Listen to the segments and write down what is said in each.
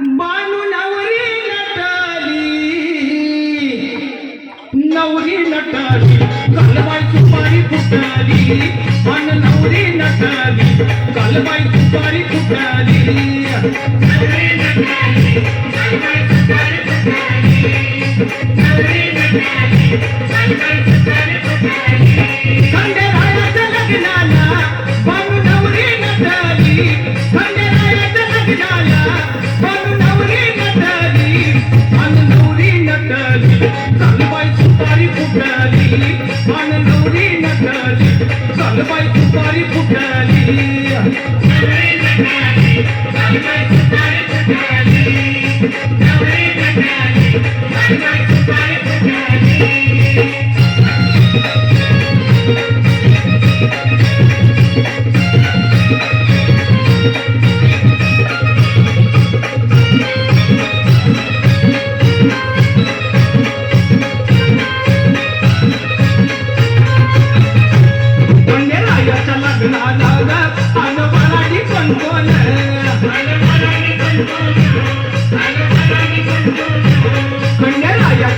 बानू नवरी नटाली नवरी नटाली कालबाई सुपारी फुटाली. पण नवरी नटाली कालबाई सुपारी फुटाली. नथाली आणि नवरी नथाली चाल बाई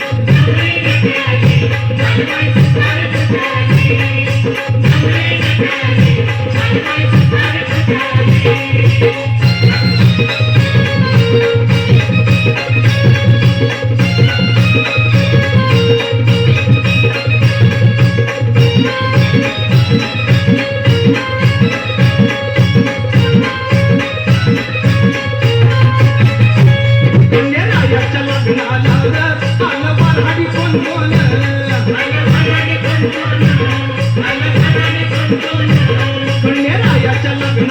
Thank you.